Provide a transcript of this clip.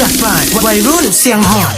จัดไปวัยรุ่นเสียงหอด